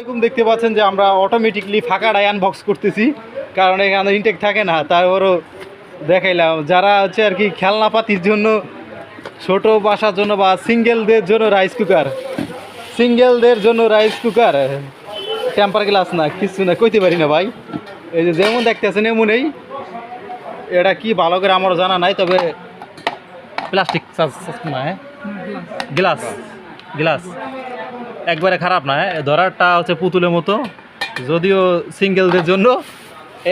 এরকম দেখতে পাচ্ছেন যে আমরা অটোমেটিকলি ফাঁকাটাই আনবক্স করতেছি, কারণ এখানে ইনটেক থাকে না, তারপরও দেখাইলাম। যারা হচ্ছে আর কি খেলনাপাতির জন্য, ছোট বাসার জন্য বা সিঙ্গেলদের জন্য রাইস কুকার সিঙ্গেলদের জন্য রাইস কুকার টেম্পার গ্লাস না, কিছু না, কইতে পারি না ভাই। এই যে যেমন দেখতেছেন এমনই, এটা কি ভালো করে আমার জানা নাই, তবে প্লাস্টিক না হ্যাঁ? Glass glass. একবারে খারাপ না হ্যাঁ? ধরারটা হচ্ছে পুতুলের মতো। যদিও সিঙ্গেলদের জন্য,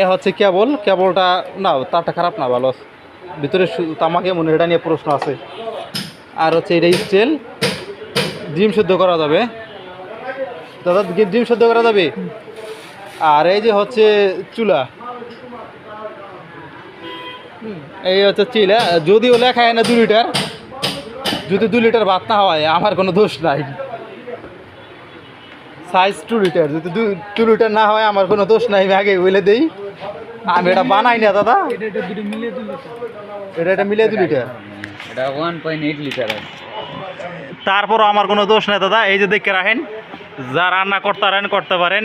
এ হচ্ছে কেবল। কেবলটা, না, তারটা খারাপ না, ভালো ভিতরে তামাকে মনে এটা নিয়ে প্রশ্ন আছে। আর হচ্ছে এটা স্টিল। ডিম শুদ্ধ করা যাবে। দাদা ডিম শুদ্ধ করা যাবে? আর এই যে হচ্ছে চুলা। এই হচ্ছে চিলা, যদিও লেখা হয় না দু লিটার যদি দু লিটার ভাত না হয় আমার কোনো দোষ নাই। সাইজ টু লিটার যদি দু টু লিটার না হয় আমার কোনো দোষ নাই আমি আগে বলে দেই। আমি এটা বানাই না দাদা। এটা এটা মিলিয়ে দু লিটার। এটা ওয়ান পয়েন্ট এইট লিটার। তারপরও আমার কোনো দোষ নেই দাদা। এই যে দেখে রাখেন যা রান্না করতে পারেন করতে পারেন।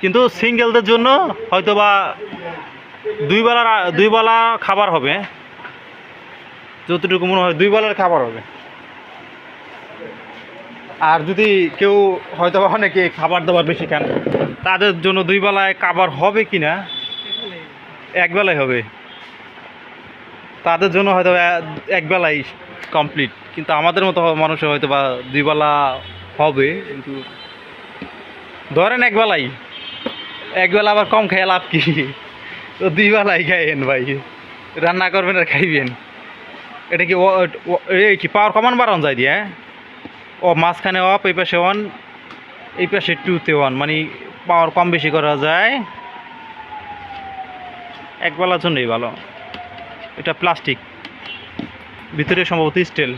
কিন্তু সিঙ্গেলদের জন্য হয়তো বা দুই বেলা দুই বেলা খাবার হবে। যতটুকু মনে হয় দুই বেলার খাবার হবে। আর যদি কেউ হয়তো অনেকে খাবার দাবার বেশি খান, তাদের জন্য দুই বেলায় খাবার হবে কি না? এক বেলায় হবে। তাদের জন্য হয়তো এ- এক বেলাই কমপ্লিট কিন্তু আমাদের মতো মানুষের হয়তো বা দুই বেলা হবে, কিন্তু ধরেন এক বেলাই। এক বেলা আবার কম খেয়ে লাভ কি? তো দুই বেলাই খাইয়েন ভাই। রান্না করবেন আর খাইবেন। এটা কি এই কি পাওয়ার কমান বাড়ানো যায় দিয়ে হ্যাঁ? ও মাঝখানে অফ এই পাশে ওয়ান এই পাশে টুতে ওয়ান মানে পাওয়ার কম বেশি করা যায়। এক বেলার জন্যই ভালো। এটা প্লাস্টিক ভিতরে সম্ভবত স্টিল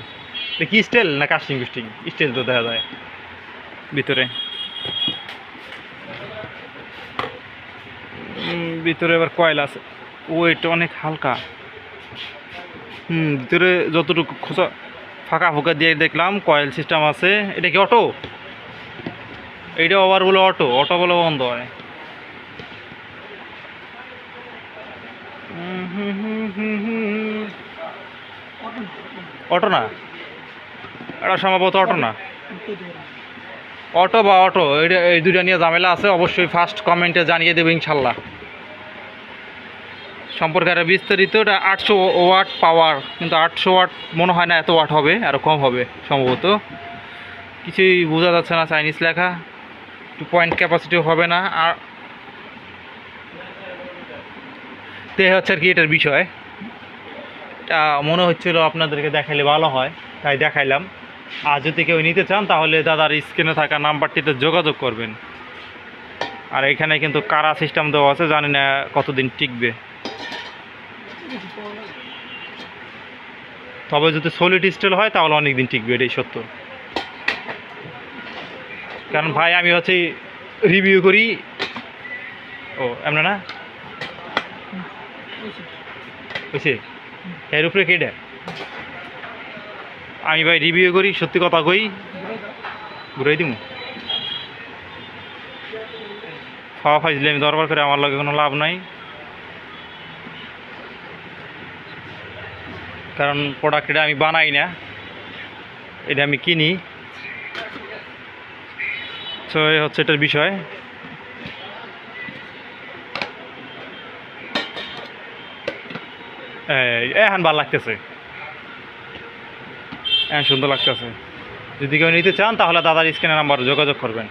কি স্টিল না কাস্টিং কুস্টিং স্টিল তো দেখা যায়। ভিতরে। ভিতরে এবার কয়েল আছে। ওয়েট অনেক হালকা। হুম, ভিতরে যতটুকু খোঁচা ফাঁকা ফুঁকা দিয়ে দেখলাম, কয়েল সিস্টেম আছে। এটা কি অটো? এইটা আবার বলে অটো অটো বলে বন্ধ হয়। অটো না? এটা সম্ভবত অটো না। অটো বা অটো এই দুইটা নিয়ে ঝামেলা আছে, অবশ্যই ফার্স্ট কমেন্টে জানিয়ে দেবে ইনশাল্লাহ। সম্পর্কে আরও বিস্তারিত, এটা আটশো ওয়াট পাওয়ার কিন্তু আটশো ওয়াট মনে হয় না এত ওয়াট হবে আরও কম হবে সম্ভবত। কিছুই বোঝা যাচ্ছে না চাইনিজ লেখা টু পয়েন্ট ক্যাপাসিটিও হবে না, আর তে হচ্ছে আর কি এটার বিষয়। এটা মনে হচ্ছিল আপনাদেরকে দেখাইলে ভালো হয়, তাই দেখাইলাম। আর যদি কেউ নিতে চান, তাহলে দাদার স্ক্রিনে থাকা নাম্বারটিতে যোগাযোগ করবেন। আর এখানে কিন্তু কারা সিস্টেম দেওয়া আছে, জানি না কতদিন টিকবে। তবে যদি সলিড স্টিল হয়, তাহলে অনেক দিন টিকবে, এটাই সত্য। কারণ ভাই, আমি হচ্ছে রিভিউ করি। ও, এমন না? বুঝছি এর উপরে কেটে আমি ভাই রিভিউ করি, সত্যি কথা কই। ঘুরাই দিব খাওয়া ফাইজলে, আমি দরবার করে আমার লগে কোনো লাভ নাই। কারণ প্রোডাক্ট এটা আমি বানাই না। এটা আমি কিনি। তো এই হচ্ছে এটার বিষয়। এখন ভালো লাগতেছে। এখন সুন্দর লাগতেছে। যদি কেউ নিতে চান, তাহলে দাদার স্ক্রিনের নাম্বার যোগাযোগ করবেন।